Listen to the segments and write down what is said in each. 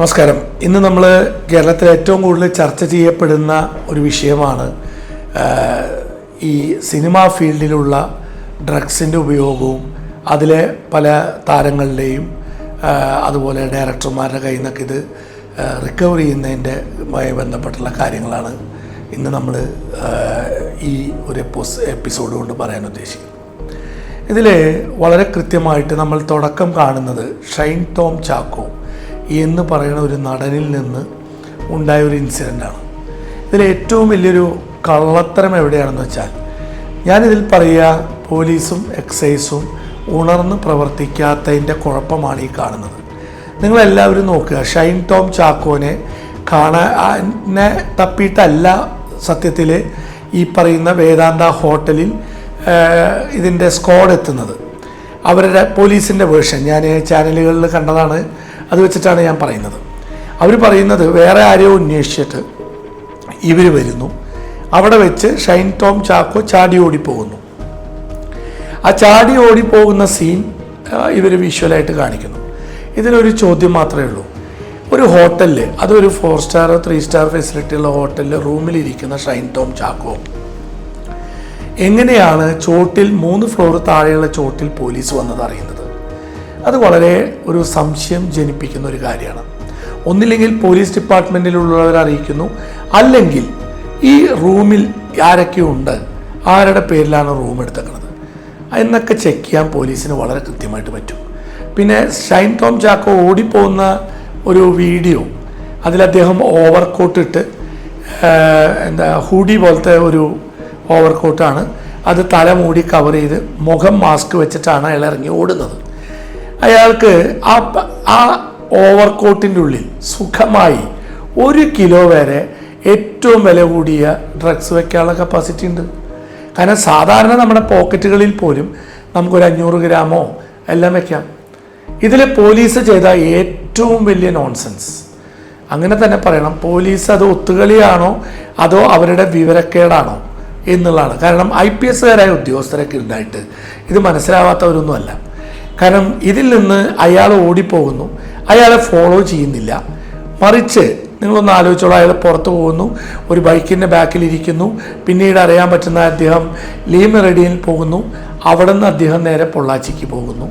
നമസ്കാരം. ഇന്ന് നമ്മൾ കേരളത്തിൽ ഏറ്റവും കൂടുതൽ ചർച്ച ചെയ്യപ്പെടുന്ന ഒരു വിഷയമാണ് ഈ സിനിമാ ഫീൽഡിലുള്ള ഡ്രഗ്സിന്റെ ഉപയോഗവും അതിലെ പല താരങ്ങളുടെയും അതുപോലെ ഡയറക്ടർമാരുടെ കയ്യിൽ നിന്നൊക്കെ ഇത് റിക്കവർ ചെയ്യുന്നതിന്റെ ബന്ധപ്പെട്ടുള്ള കാര്യങ്ങളാണ് ഇന്ന് നമ്മൾ ഈ ഒരു എപ്പോസ് എപ്പിസോഡ് കൊണ്ട് പറയാൻ ഉദ്ദേശിക്കുന്നത്. ഇതിൽ വളരെ കൃത്യമായിട്ട് നമ്മൾ തുടക്കം കാണുന്നത് ഷൈൻ ടോം ചാക്കോ എന്ന് പറയുന്ന ഒരു നടനിൽ നിന്ന് ഉണ്ടായ ഒരു ഇൻസിഡന്റാണ് ഇതിൽ ഏറ്റവും വലിയൊരു കള്ളത്തരം എവിടെയാണെന്ന് വെച്ചാൽ ഞാനിതിൽ പറയുക പോലീസും എക്സൈസും ഉണർന്ന് പ്രവർത്തിക്കാത്തതിന്റെ കുഴപ്പമാണ് ഈ കാണുന്നത്. നിങ്ങളെല്ലാവരും നോക്കുക ഷൈൻ ടോം ചാക്കോനെ കാണാനെ തപ്പിയിട്ടല്ല സത്യത്തിൽ ഈ പറയുന്ന വേദാന്ത ഹോട്ടലിൽ ഇതിന്റെ സ്ക്വാഡ് എത്തുന്നത്. അവരുടെ പോലീസിന്റെ വേർഷൻ ഞാൻ ചാനലുകളിൽ കണ്ടതാണ് അത് വെച്ചിട്ടാണ് ഞാൻ പറയുന്നത്. അവർ പറയുന്നത് വേറെ ആരെയോ അന്വേഷിച്ചിട്ട് ഇവർ വരുന്നു. അവിടെ വെച്ച് ഷൈൻ ടോം ചാക്കോ ചാടി ഓടിപ്പോകുന്നു. ആ ചാടി ഓടിപ്പോകുന്ന സീൻ ഇവർ വിഷ്വലായിട്ട് കാണിക്കുന്നു. ഇതിനൊരു ചോദ്യം മാത്രമേ ഉള്ളൂ. ഒരു ഹോട്ടലിൽ അതൊരു four star three star facility ഉള്ള ഹോട്ടലിൽ റൂമിലിരിക്കുന്ന ഷൈൻ ടോം ചാക്കോ. എങ്ങനെയാണ് ചോട്ടിൽ മൂന്ന് ഫ്ലോർ താഴെയുള്ള ചോട്ടിൽ പോലീസ് വന്നത് അറിയുന്നത്? അത് വളരെ ഒരു സംശയം ജനിപ്പിക്കുന്ന ഒരു കാര്യമാണ്. ഒന്നില്ലെങ്കിൽ പോലീസ് ഡിപ്പാർട്ട്മെന്റിലുള്ളവർ അറിയിക്കുന്നു. അല്ലെങ്കിൽ ഈ റൂമിൽ ആരൊക്കെ ഉണ്ട് ആരുടെ പേരിലാണ് റൂം എടുത്തേക്കുന്നത് എന്നൊക്കെ ചെക്ക് ചെയ്യാൻ പോലീസിന് വളരെ കൃത്യമായിട്ട് പറ്റും. പിന്നെ ഷൈൻ ടോം ചാക്കോ ഓടിപ്പോകുന്ന ഒരു വീഡിയോ അതിൽ അദ്ദേഹം ഓവർ കോട്ട് ഇട്ട് എന്താ ഹൂഡി പോലത്തെ ഒരു ഓവർ കോട്ടാണ് അത് തല മൂടി കവർ ചെയ്ത് മുഖം മാസ്ക് വെച്ചിട്ടാണ് അയാൾ ഇറങ്ങി ഓടുന്നത്. അയാൾക്ക് ആ ആ ഓവർ കോട്ടിന്റെ ഉള്ളിൽ സുഖമായി ഒരു കിലോ വരെ ഏറ്റവും വില കൂടിയ ഡ്രഗ്സ് വയ്ക്കാനുള്ള കപ്പാസിറ്റി ഉണ്ട്. കാരണം സാധാരണ നമ്മുടെ പോക്കറ്റുകളിൽ പോലും നമുക്കൊരു അഞ്ഞൂറ് ഗ്രാമോ എല്ലാം വയ്ക്കാം ഇതിൽ പോലീസ് ചെയ്ത ഏറ്റവും വലിയ നോൺസെൻസ് അങ്ങനെ തന്നെ പറയണം പോലീസ് അത് ഒത്തുകളിയാണോ അതോ അവരുടെ വിവരക്കേടാണോ എന്നുള്ളതാണ്. കാരണം ഐ പി എസ്സുകാരായ ഉദ്യോഗസ്ഥരൊക്കെ ഉണ്ടായിട്ട് ഇത് മനസ്സിലാവാത്തവരൊന്നുമല്ല. കാരണം ഇതിൽ നിന്ന് അയാൾ ഓടിപ്പോകുന്നു. അയാളെ ഫോളോ ചെയ്യുന്നില്ല. മറിച്ച് നിങ്ങളൊന്ന് ആലോചിച്ചോളൂ. അയാൾ പുറത്ത് പോകുന്നു. ഒരു ബൈക്കിന്റെ ബാക്കിലിരിക്കുന്നു പിന്നീട് അറിയാൻ പറ്റുന്ന അദ്ദേഹം ലീ റെഡിയിൽ പോകുന്നു. അവിടെ നിന്ന് അദ്ദേഹം നേരെ പൊള്ളാച്ചിക്ക് പോകുന്നു.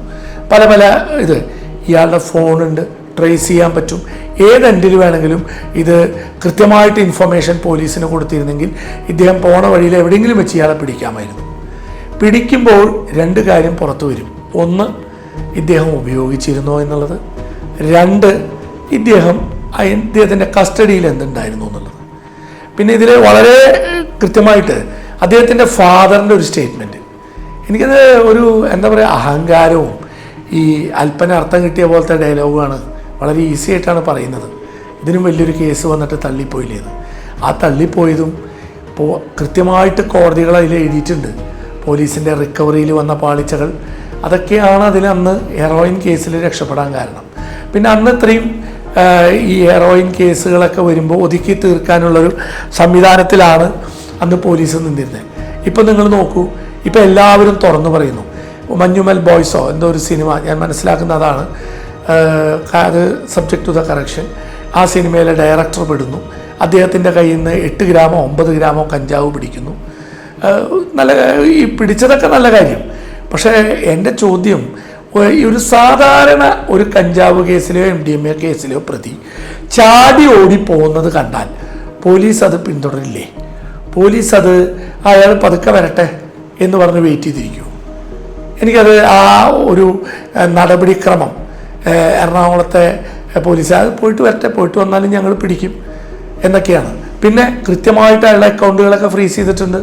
പല പല ഇത് ഇയാളുടെ ഫോണുണ്ട് ട്രേസ് ചെയ്യാൻ പറ്റും. ഏത് എൻഡിൽ വേണമെങ്കിലും ഇത് കൃത്യമായിട്ട് ഇൻഫർമേഷൻ പോലീസിന് കൊടുത്തിരുന്നെങ്കിൽ ഇദ്ദേഹം പോണ വഴിയിൽ എവിടെയെങ്കിലും വെച്ച് ഇയാളെ പിടിക്കാമായിരുന്നു. പിടിക്കുമ്പോൾ രണ്ട് കാര്യം പുറത്തു വരും. ഒന്ന് ഇദ്ദേഹം ഉപയോഗിച്ചിരുന്നോ എന്നുള്ളത്? രണ്ട് ഇദ്ദേഹം ഇദ്ദേഹത്തിന്റെ കസ്റ്റഡിയിൽ എന്തുണ്ടായിരുന്നു എന്നുള്ളത്. പിന്നെ ഇതിൽ വളരെ കൃത്യമായിട്ട് അദ്ദേഹത്തിന്റെ ഫാദറിന്റെ ഒരു സ്റ്റേറ്റ്മെന്റ് എനിക്കത് ഒരു എന്താ പറയുക അഹങ്കാരവും ഈ അല്പന അർത്ഥം കിട്ടിയ പോലത്തെ ഡയലോഗാണ് വളരെ ഈസി ആയിട്ടാണ് പറയുന്നത്. ഇതിനും വലിയൊരു കേസ് വന്നിട്ട് തള്ളിപ്പോയില്ലേത് ആ തള്ളിപ്പോയതും കൃത്യമായിട്ട് കോടതികൾ അതിൽ എഴുതിയിട്ടുണ്ട്. പോലീസിന്റെ റിക്കവറിയിൽ വന്ന പാളിച്ചകൾ അതൊക്കെയാണ് അതിൽ അന്ന് ഹെറോയിൻ കേസിൽ രക്ഷപ്പെടാൻ കാരണം. പിന്നെ അന്ന് ഇത്രയും ഈ ഹെറോയിൻ കേസുകളൊക്കെ വരുമ്പോൾ ഒതുക്കി തീർക്കാനുള്ളൊരു സംവിധാനത്തിലാണ് അന്ന് പോലീസ് നിന്നിരുന്നത്. ഇപ്പം നിങ്ങൾ നോക്കൂ ഇപ്പം എല്ലാവരും തുറന്നു പറയുന്നു. മഞ്ഞുമൽ ബോയ്സോ എന്തോ ഒരു സിനിമ ഞാൻ മനസ്സിലാക്കുന്ന അതാണ്. അത് സബ്ജക്ട് ടു ദ കറക്ഷൻ ആ സിനിമയിലെ ഡയറക്ടർ പെടുന്നു. അദ്ദേഹത്തിന്റെ കയ്യിൽ നിന്ന് എട്ട് ഗ്രാമോ ഒമ്പത് ഗ്രാമോ കഞ്ചാവ് പിടിക്കുന്നു. നല്ല ഈ പിടിച്ചതൊക്കെ നല്ല കാര്യം. പക്ഷേ എന്റെ ചോദ്യം ഈ ഒരു സാധാരണ ഒരു കഞ്ചാവ് കേസിലോ എം ഡി എം എ കേസിലെയോ പ്രതി ചാടി ഓടി പോകുന്നത് കണ്ടാൽ പോലീസ് അത് പിന്തുടരില്ലേ? പോലീസ് അത് അയാൾ പതുക്കെ വരട്ടെ എന്ന് പറഞ്ഞ് വെയിറ്റ് ചെയ്തിരിക്കുമോ എനിക്കത് ആ ഒരു നടപടിക്രമം എറണാകുളത്തെ പോലീസ് അത് പോയിട്ട് വരട്ടെ പോയിട്ട് വന്നാലും ഞങ്ങൾ പിടിക്കും എന്നൊക്കെയാണ്. പിന്നെ കൃത്യമായിട്ട് അയാളുടെ അക്കൗണ്ടുകളൊക്കെ ഫ്രീസ് ചെയ്തിട്ടുണ്ട്.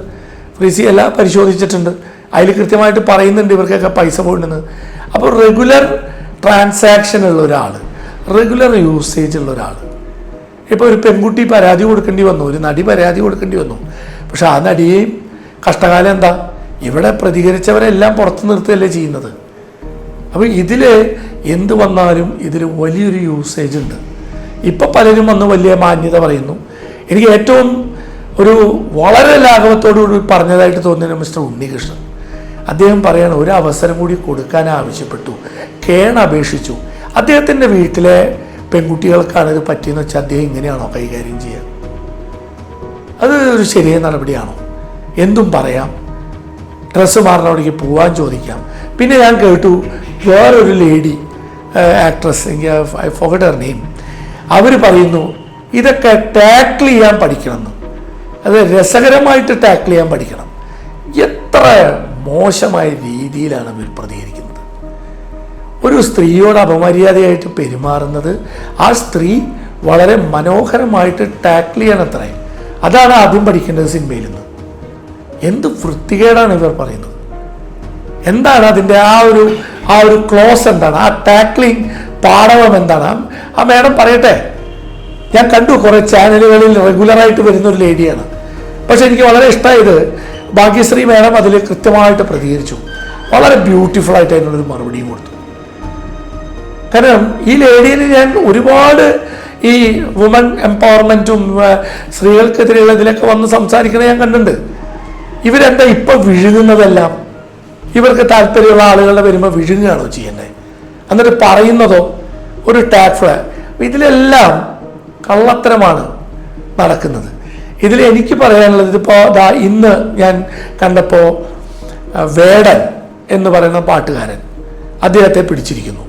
ഫ്രീസ് ചെയ്യല്ല പരിശോധിച്ചിട്ടുണ്ട്. അതിൽ കൃത്യമായിട്ട് പറയുന്നുണ്ട് ഇവർക്കൊക്കെ പൈസ പോയിട്ടുണ്ടെന്ന്. അപ്പോൾ റെഗുലർ ട്രാൻസാക്ഷൻ ഉള്ള ഒരാൾ റെഗുലർ യൂസേജ് ഉള്ള ഒരാൾ. ഇപ്പോൾ ഒരു പെൺകുട്ടി പരാതി കൊടുക്കേണ്ടി വന്നു ഒരു നടി പരാതി കൊടുക്കേണ്ടി വന്നു. പക്ഷെ ആ നടിയെയും കഷ്ടകാലം എന്താ? ഇവിടെ പ്രതികരിച്ചവരെല്ലാം പുറത്തു നിർത്തുകയല്ലേ ചെയ്യുന്നത്. അപ്പോൾ ഇതിൽ എന്ത് വന്നാലും ഇതിൽ വലിയൊരു യൂസേജ് ഉണ്ട്. ഇപ്പം പലരും വന്ന് വലിയ മാന്യത പറയുന്നു. എനിക്ക് ഏറ്റവും ഒരു വളരെ ലാഘവത്തോടുകൂടി പറഞ്ഞതായിട്ട് തോന്നിയത് മിസ്റ്റർ ഉണ്ണികൃഷ്ണൻ. അദ്ദേഹം പറയാൻ ഒരു അവസരം കൂടി കൊടുക്കാൻ ആവശ്യപ്പെട്ടു. കേൺ അപേക്ഷിച്ചു. അദ്ദേഹത്തിന്റെ വീട്ടിലെ പെൺകുട്ടികൾക്കാണ് ഇത് പറ്റിയെന്ന് വെച്ചാൽ അദ്ദേഹം ഇങ്ങനെയാണോ കൈകാര്യം ചെയ്യുക? അത് ഒരു ശരിയായ നടപടിയാണോ? എന്തും പറയാം. ഡ്രസ്സ് മാറുന്ന അവിടേക്ക് പോകാൻ ചോദിക്കാം. പിന്നെ ഞാൻ കേട്ടു വേറൊരു ലേഡി ആക്ട്രസ് എനിക്ക് ഐ ഹർ നെയിം അവർ പറയുന്നു ഇതൊക്കെ ടാക്കിൾ ചെയ്യാൻ പഠിക്കണം അത് രസകരമായിട്ട് ടാക്കിൾ ചെയ്യാൻ പഠിക്കണം. എത്ര മോശമായ രീതിയിലാണ് അവർ പ്രതികരിക്കുന്നത്. ഒരു സ്ത്രീയോട് അപമര്യാദയായിട്ട് പെരുമാറുന്നത് ആ സ്ത്രീ വളരെ മനോഹരമായിട്ട് ടാക്കിൾ അത്ര അതാണ് ആദ്യം പഠിക്കേണ്ടത് സിനിമയിൽ നിന്ന്. എന്ത് വൃത്തികേടാണ് ഇവർ പറയുന്നത്? എന്താണ് അതിന്റെ ആ ഒരു ആ ഒരു ക്ലോസ് എന്താണ്? ആ ടാക്ലിങ് പാടവം എന്താണ്? ആ മാഡം പറയട്ടെ ഞാൻ കണ്ടു കുറേ ചാനലുകളിൽ റെഗുലറായിട്ട് വരുന്ന ഒരു ലേഡിയാണ്. പക്ഷെ എനിക്ക് വളരെ ഇഷ്ടമായത് ഭാഗ്യശ്രീ മേഡം അതിൽ കൃത്യമായിട്ട് പ്രതികരിച്ചു. വളരെ ബ്യൂട്ടിഫുൾ ആയിട്ട് അതിനുള്ളൊരു മറുപടിയും കൊടുത്തു. കാരണം ഈ ലേഡിയിൽ ഞാൻ ഒരുപാട് ഈ വുമൺ എംപവർമെന്റും സ്ത്രീകൾക്കെതിരെയുള്ള ഇതിലൊക്കെ വന്ന് സംസാരിക്കുന്നത് ഞാൻ കണ്ടിട്ടുണ്ട്. ഇവരെന്താ ഇപ്പൊ വിഴുങ്ങുന്നതെല്ലാം? ഇവർക്ക് താല്പര്യമുള്ള ആളുകളുടെ വരുമ്പോൾ വിഴുങ്ങുകയാണോ ചെയ്യേണ്ടത് എന്നിട്ട് പറയുന്നതോ ഒരു ടാക്സ് ഇതിലെല്ലാം കള്ളത്തരമാണ് നടക്കുന്നത്. ഇതിൽ എനിക്ക് പറയാനുള്ളത് ഇതിപ്പോൾ ദാ ഇന്ന് ഞാൻ കണ്ടപ്പോൾ വേടൻ എന്ന് പറയുന്ന പാട്ടുകാരൻ അദ്ദേഹത്തെ പിടിച്ചിരിക്കുന്നു.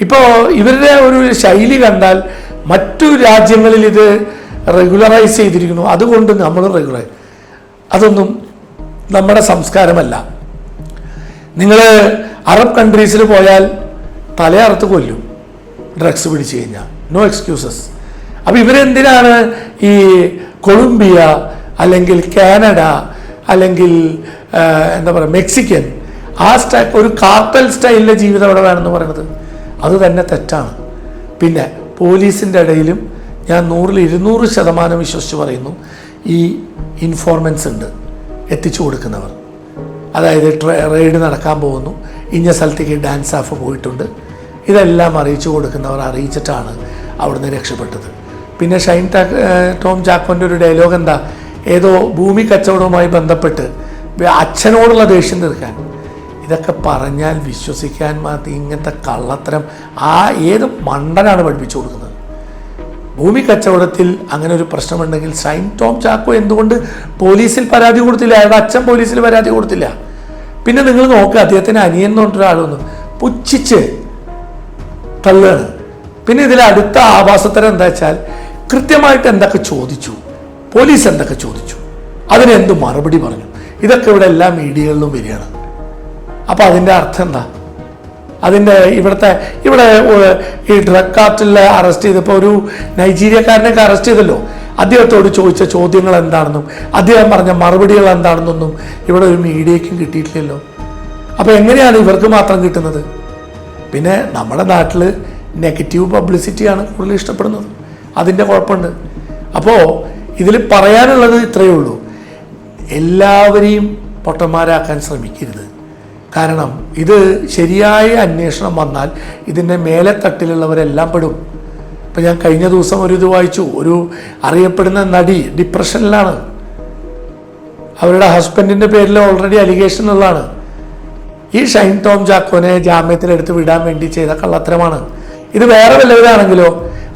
ഇപ്പോ ഇവരുടെ ഒരു ശൈലി കണ്ടാൽ മറ്റു രാജ്യങ്ങളിൽ ഇത് റെഗുലറൈസ് ചെയ്തിരിക്കുന്നു. അതുകൊണ്ട് നമ്മൾ റെഗുലർ അതൊന്നും നമ്മുടെ സംസ്കാരമല്ല. നിങ്ങൾ അറബ് കൺട്രീസിൽ പോയാൽ തലയറുത്ത് കൊല്ലും. ഡ്രഗ്സ് പിടിച്ചു കഴിഞ്ഞാൽ. നോ എക്സ്ക്യൂസസ് അപ്പോൾ ഇവരെന്തിനാണ് ഈ കൊളംബിയ അല്ലെങ്കിൽ കാനഡ അല്ലെങ്കിൽ എന്താ പറയുക മെക്സിക്കൻ ആ സ്റ്റൈ ഒരു കാർട്ടൽ സ്റ്റൈലിലെ ജീവിതം അവിടെ വേണമെന്ന് പറയുന്നത് അത് തന്നെ തെറ്റാണ്. പിന്നെ പോലീസിന്റെ ഇടയിലും ഞാൻ നൂറിൽ ഇരുന്നൂറ് ശതമാനം വിശ്വസിച്ച് പറയുന്നു ഈ ഇൻഫോർമൻസ് ഉണ്ട് എത്തിച്ചു കൊടുക്കുന്നവർ. അതായത് റെയ്ഡ് നടക്കാൻ പോകുന്നു ഇന്ന സ്ഥലത്തേക്ക് ഡാൻസ് ഓഫ് പോയിട്ടുണ്ട്. ഇതെല്ലാം അറിയിച്ചു കൊടുക്കുന്നവർ അറിയിച്ചിട്ടാണ് അവിടുന്ന് രക്ഷപ്പെട്ടത്. പിന്നെ ഷൈൻ ടോം ചാക്കോന്റെ ഒരു ഡയലോഗ് എന്താ? ഏതോ ഭൂമി കച്ചവടവുമായി ബന്ധപ്പെട്ട് അച്ഛനോടുള്ള ദേഷ്യം തീർക്കാൻ. ഇതൊക്കെ പറഞ്ഞാൽ വിശ്വസിക്കാൻ മാത്രം ഇങ്ങനത്തെ കള്ളത്തരം ആ ഏത് മണ്ടനാണ് പഠിപ്പിച്ചു കൊടുക്കുന്നത്? ഭൂമി കച്ചവടത്തിൽ അങ്ങനെ ഒരു പ്രശ്നമുണ്ടെങ്കിൽ സൈൻ ടോം ചാക്കോ എന്തുകൊണ്ട് പോലീസിൽ പരാതി കൊടുത്തില്ല? അയാളുടെ അച്ഛൻ പോലീസിൽ പരാതി കൊടുത്തില്ല. പിന്നെ നിങ്ങൾ നോക്കുക അദ്ദേഹത്തിന് അനിയൻ എന്ന് പറഞ്ഞൊരാൾ വന്നു. പുച്ഛിച്ച് തള്ളുകയാണ്. പിന്നെ ഇതിൽ അടുത്ത ആഭാസത്തരം എന്താ വെച്ചാൽ കൃത്യമായിട്ട് എന്തൊക്കെ ചോദിച്ചു? പോലീസ് എന്തൊക്കെ ചോദിച്ചു? അതിന് എന്ത് മറുപടി പറഞ്ഞു? ഇതൊക്കെ ഇവിടെ എല്ലാ മീഡിയകളിലും വരികയാണ്. അപ്പോൾ അതിന്റെ അർത്ഥം എന്താ? അതിന്റെ ഇവിടുത്തെ ഇവിടെ ഈ ഡ്രഗ് കാർട്ടിൽ അറസ്റ്റ് ചെയ്തപ്പോൾ ഒരു നൈജീരിയക്കാരനെയൊക്കെ അറസ്റ്റ് ചെയ്തല്ലോ. അദ്ദേഹത്തോട് ചോദിച്ച ചോദ്യങ്ങൾ എന്താണെന്നും അദ്ദേഹം പറഞ്ഞ മറുപടികൾ എന്താണെന്നൊന്നും ഇവിടെ ഒരു മീഡിയയ്ക്കും കിട്ടിയിട്ടില്ലല്ലോ. അപ്പോൾ എങ്ങനെയാണ് ഇവർക്ക് മാത്രം കിട്ടുന്നത്? പിന്നെ നമ്മുടെ നാട്ടിൽ നെഗറ്റീവ് പബ്ലിസിറ്റിയാണ് കൂടുതൽ ഇഷ്ടപ്പെടുന്നത്. അതിന്റെ കുഴപ്പമുണ്ട്. അപ്പോൾ ഇതിൽ പറയാനുള്ളത് ഇത്രയേ ഉള്ളൂ. എല്ലാവരെയും പൊട്ടന്മാരാക്കാൻ ശ്രമിക്കരുത്. കാരണം ഇത് ശരിയായ അന്വേഷണം വന്നാൽ ഇതിന്റെ മേലെ തട്ടിലുള്ളവരെല്ലാം പെടും. ഇപ്പം ഞാൻ കഴിഞ്ഞ ദിവസം ഒരു ഇത് വായിച്ചു. ഒരു അറിയപ്പെടുന്ന നടി ഡിപ്രഷനിലാണ്. അവരുടെ ഹസ്ബൻഡിന്റെ പേരിൽ ഓൾറെഡി അലിഗേഷൻ ഉള്ളതാണ്. ഈ ഷൈൻ ടോം ജാക്കോനെ ജാമ്യത്തിലെടുത്ത് വിടാൻ വേണ്ടി ചെയ്ത കള്ളത്തരമാണ്. ഇത് വേറെ വല്ലവരാണെങ്കിലോ?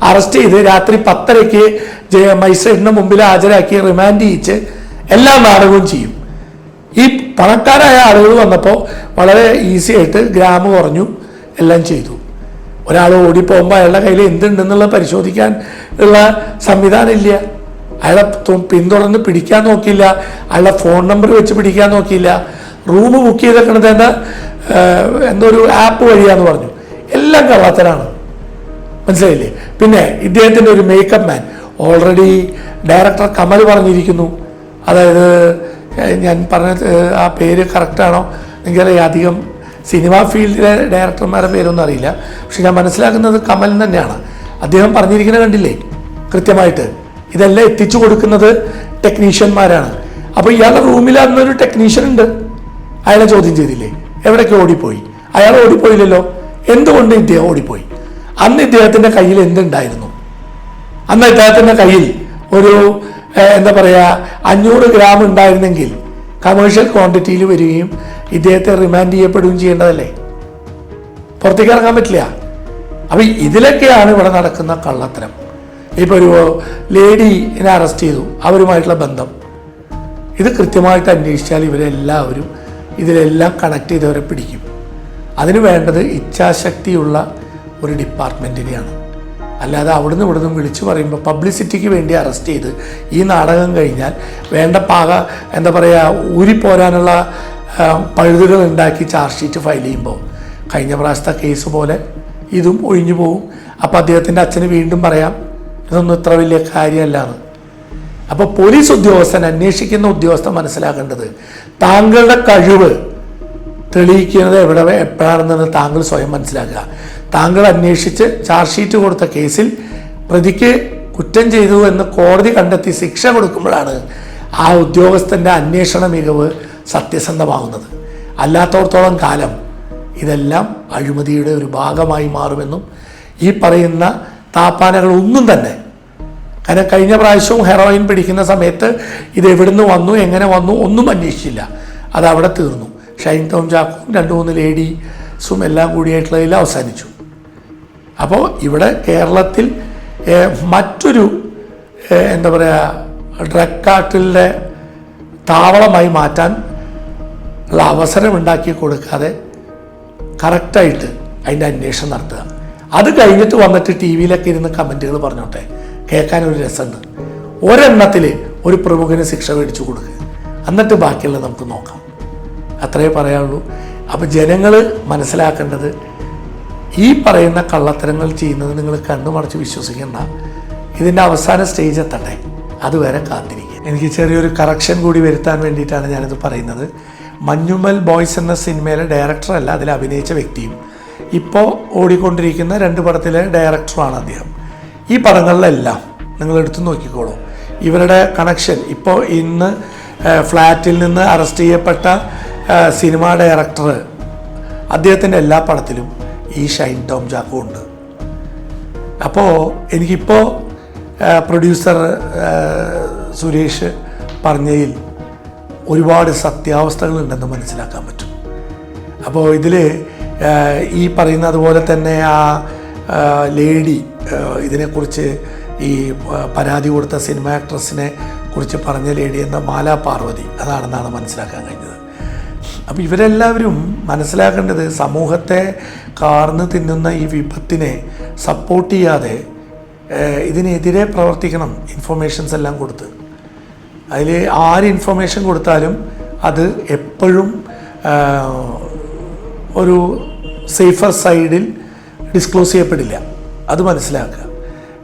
അറസ്റ്റ് ചെയ്ത് രാത്രി പത്തരയ്ക്ക് മജിസ്ട്രേറ്റിന് മുമ്പിൽ ഹാജരാക്കി റിമാൻഡ് ചെയ്യിച്ച് എല്ലാം നാടകവും ചെയ്യും. ഈ പണക്കാരായ ആളുകൾ വന്നപ്പോൾ വളരെ ഈസി ആയിട്ട് ഗ്രാമ കുറഞ്ഞു എല്ലാം ചെയ്തു. ഒരാൾ ഓടിപ്പോകുമ്പോൾ അയാളുടെ കയ്യിൽ എന്തുണ്ടെന്നുള്ളത് പരിശോധിക്കാൻ ഉള്ള സംവിധാനം ഇല്ല. അയാളെ പിന്തുടർന്ന് പിടിക്കാൻ നോക്കിയില്ല. അയാളുടെ ഫോൺ നമ്പർ വെച്ച് പിടിക്കാൻ നോക്കിയില്ല. റൂം ബുക്ക് ചെയ്തേക്കണത് എന്താ എന്തോ ഒരു ആപ്പ് വഴിയാന്ന് പറഞ്ഞു. എല്ലാം കള്ളത്തരാണ്. മനസ്സിലായില്ലേ? പിന്നെ ഇദ്ദേഹത്തിന്റെ ഒരു makeup man already director Kamal പറഞ്ഞിരിക്കുന്നു. അതായത് ഞാൻ പറഞ്ഞ ആ പേര് കറക്റ്റാണോ എനിക്കറിയാം അധികം സിനിമാ ഫീൽഡിലെ ഡയറക്ടർമാരുടെ പേരൊന്നും അറിയില്ല. പക്ഷെ ഞാൻ മനസ്സിലാക്കുന്നത് കമൽ തന്നെയാണ്. അദ്ദേഹം പറഞ്ഞിരിക്കുന്നത് കണ്ടില്ലേ? കൃത്യമായിട്ട്. ഇതെല്ലാം എത്തിച്ചു കൊടുക്കുന്നത് ടെക്നീഷ്യന്മാരാണ് അപ്പോൾ ഇയാളുടെ റൂമിൽ അന്നൊരു ടെക്നീഷ്യൻ ഉണ്ട്. അയാളെ ചോദ്യം ചെയ്തില്ലേ? എവിടേക്ക് ഓടിപ്പോയി? അയാൾ ഓടിപ്പോയില്ലല്ലോ. എന്തുകൊണ്ട് ഇദ്ദേഹം ഓടിപ്പോയി? അന്ന് ഇദ്ദേഹത്തിന്റെ കയ്യിൽ എന്തുണ്ടായിരുന്നു? അന്ന് ഇദ്ദേഹത്തിന്റെ കയ്യിൽ ഒരു എന്താ പറയുക അഞ്ഞൂറ് ഗ്രാം ഉണ്ടായിരുന്നെങ്കിൽ കമേഴ്ഷ്യൽ ക്വാണ്ടിറ്റിയിൽ വരികയും ഇദ്ദേഹത്തെ റിമാൻഡ് ചെയ്യപ്പെടുകയും ചെയ്യേണ്ടതല്ലേ? പുറത്തേക്ക് ഇറങ്ങാൻ പറ്റില്ല. അപ്പം ഇതിലൊക്കെയാണ് ഇവിടെ നടക്കുന്ന കള്ളത്തരം. ഇപ്പോൾ ഒരു ലേഡീനെ അറസ്റ്റ് ചെയ്തു അവരുമായിട്ടുള്ള ബന്ധം. ഇത് കൃത്യമായിട്ട് അന്വേഷിച്ചാൽ ഇവരെല്ലാവരും ഇതിലെല്ലാം കണക്ട് ചെയ്തവരെ പിടിക്കും. അതിന് വേണ്ടത് ഇച്ഛാശക്തിയുള്ള ഒരു ഡിപ്പാർട്ട്മെന്റിനെയാണ് അല്ലാതെ അവിടുന്ന് ഇവിടുന്ന് വിളിച്ചു പറയുമ്പോൾ പബ്ലിസിറ്റിക്ക് വേണ്ടി അറസ്റ്റ് ചെയ്ത് ഈ നാടകം കഴിഞ്ഞാൽ വേണ്ട പാക എന്താ പറയുക ഊരിപ്പോരാനുള്ള പോരാനുള്ള പഴുതുകൾ ഉണ്ടാക്കി ചാർജ് ഷീറ്റ് ഫയൽ ചെയ്യുമ്പോൾ കഴിഞ്ഞ പ്രാവശ്യത്തെ കേസ് പോലെ ഇതും ഒഴിഞ്ഞു പോകും അപ്പോൾ അദ്ദേഹത്തിന്റെ അച്ഛന് വീണ്ടും പറയാം ഇതൊന്നും ഇത്ര വലിയ കാര്യമല്ലാന്ന്. അപ്പോൾ പോലീസ് ഉദ്യോഗസ്ഥൻ അന്വേഷിക്കുന്ന ഉദ്യോഗസ്ഥൻ മനസ്സിലാക്കേണ്ടത് താങ്കളുടെ കഴിവ് തെളിയിക്കുന്നത് എവിടെ എപ്പോഴാണെന്ന് താങ്കൾ സ്വയം മനസ്സിലാക്കുക. താങ്കൾ അന്വേഷിച്ച് ചാർജ് ഷീറ്റ് കൊടുത്ത കേസിൽ പ്രതിക്ക് കുറ്റം ചെയ്തു എന്ന് കോടതി കണ്ടെത്തി ശിക്ഷ കൊടുക്കുമ്പോഴാണ് ആ ഉദ്യോഗസ്ഥന്റെ അന്വേഷണ മികവ് സത്യസന്ധമാകുന്നത്. അല്ലാത്തോടത്തോളം കാലം ഇതെല്ലാം അഴിമതിയുടെ ഒരു ഭാഗമായി മാറുമെന്നും ഈ പറയുന്ന താപ്പാനകൾ ഒന്നും തന്നെ. കാരണം കഴിഞ്ഞ പ്രാവശ്യവും ഹെറോയിൻ പിടിക്കുന്ന സമയത്ത് ഇത് എവിടുന്ന് വന്നു എങ്ങനെ വന്നു ഒന്നും അന്വേഷിച്ചില്ല. അത് അവിടെ തീർന്നു. ഷൈൻ ടോം ചാക്കും രണ്ട് മൂന്ന് ലേഡീസും എല്ലാം കൂടിയായിട്ടുള്ളതിൽ അവസാനിച്ചു. അപ്പോൾ ഇവിടെ കേരളത്തിൽ മറ്റൊരു എന്താ പറയുക ഡ്രഗ് കാട്ടിലെ താവളമായി മാറ്റാൻ ഉള്ള അവസരം ഉണ്ടാക്കി കൊടുക്കാതെ കറക്റ്റായിട്ട് അതിന്റെ അന്വേഷണം നടത്തുക. അത് കഴിഞ്ഞിട്ട് വന്നിട്ട് ടി വിയിലൊക്കെ ഇരുന്ന് കമന്റുകൾ പറഞ്ഞോട്ടെ. കേൾക്കാൻ ഒരു രസമുണ്ട്. ഒരെണ്ണത്തിൽ ഒരു പ്രമുഖന് ശിക്ഷ മേടിച്ചു കൊടുക്കുക എന്നിട്ട് ബാക്കിയുള്ളത് നമുക്ക് നോക്കാം. അത്രേ പറയാനുള്ളൂ. അപ്പോൾ ജനങ്ങൾ മനസ്സിലാക്കേണ്ടത് ഈ പറയുന്ന കള്ളത്തരങ്ങൾ ചെയ്യുന്നത് നിങ്ങൾ കണ്ണുമടച്ച് വിശ്വസിക്കേണ്ട. ഇതിന്റെ അവസാന സ്റ്റേജ് എത്തട്ടെ. അതുവരെ കാത്തിരിക്കുക. എനിക്ക് ചെറിയൊരു കറക്ഷൻ കൂടി വരുത്താൻ വേണ്ടിയിട്ടാണ് ഞാനിത് പറയുന്നത്. മഞ്ഞുമൽ ബോയ്സ് എന്ന സിനിമയിലെ ഡയറക്ടറല്ല അതിൽ അഭിനയിച്ച വ്യക്തിയും. ഇപ്പോൾ ഓടിക്കൊണ്ടിരിക്കുന്ന രണ്ട് പടത്തിലെ ഡയറക്ടറുമാണ് അദ്ദേഹം. ഈ പടങ്ങളിലെല്ലാം നിങ്ങൾ എടുത്തു നോക്കിക്കോളൂ. ഇവരുടെ കണക്ഷൻ ഇപ്പോൾ ഇന്ന് ഫ്ലാറ്റിൽ നിന്ന് അറസ്റ്റ് ചെയ്യപ്പെട്ട സിനിമാ ഡയറക്ടർ അദ്ദേഹത്തിന്റെ എല്ലാ പടത്തിലും ഈ ഷൈൻ ടോം ജാക്കോ ഉണ്ട്. അപ്പോൾ എനിക്കിപ്പോൾ പ്രൊഡ്യൂസർ സുരേഷ് പറഞ്ഞതിൽ ഒരുപാട് സത്യാവസ്ഥകളുണ്ടെന്ന് മനസ്സിലാക്കാൻ പറ്റും. അപ്പോൾ ഇതിൽ ഈ പറയുന്നത് പോലെ തന്നെ ആ, ലേഡി ഇതിനെക്കുറിച്ച് ഈ പരാതി കൊടുത്ത സിനിമ ആക്ട്രസിനെ കുറിച്ച് പറഞ്ഞ ലേഡി എന്ന മാലാ പാർവതി അതാണെന്നാണ് മനസ്സിലാക്കാൻ കഴിഞ്ഞത്. അപ്പോൾ ഇവരെല്ലാവരും മനസ്സിലാക്കേണ്ടത് സമൂഹത്തെ കാർന്ന് തിന്നുന്ന ഈ വിപത്തിനെ സപ്പോർട്ട് ചെയ്യാതെ ഇതിനെതിരെ പ്രവർത്തിക്കണം ഇൻഫർമേഷൻസ് എല്ലാം കൊടുത്ത്. അതിൽ ആര് ഇൻഫർമേഷൻ കൊടുത്താലും അത് എപ്പോഴും ഒരു സേഫർ സൈഡിൽ ഡിസ്ക്ലോസ് ചെയ്യപ്പെടില്ല. അത് മനസ്സിലാക്കുക.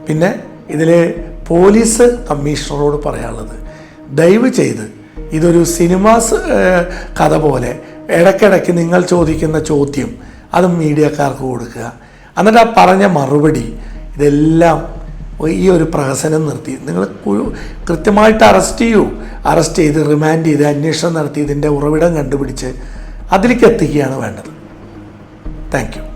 പിന്നെ ഇതിൽ പോലീസ് കമ്മീഷണറോട് പറയാനുള്ളത് ദയവ് ചെയ്ത് ഇതൊരു സിനിമാസ് കഥ പോലെ. ഇടയ്ക്കിടയ്ക്ക് നിങ്ങൾ ചോദിക്കുന്ന ചോദ്യം അത് മീഡിയക്കാർക്ക് കൊടുക്കുക. എന്നിട്ട് ആ പറഞ്ഞ മറുപടി ഇതെല്ലാം ഈ ഒരു പ്രഹസനം നിർത്തി. നിങ്ങൾ കൃത്യമായിട്ട് അറസ്റ്റ് ചെയ്യൂ. അറസ്റ്റ് ചെയ്ത് റിമാൻഡ് ചെയ്ത് അന്വേഷണം നടത്തി ഇതിന്റെ ഉറവിടം കണ്ടുപിടിച്ച് അതിലേക്ക് എത്തിക്കുകയാണ് വേണ്ടത്. താങ്ക്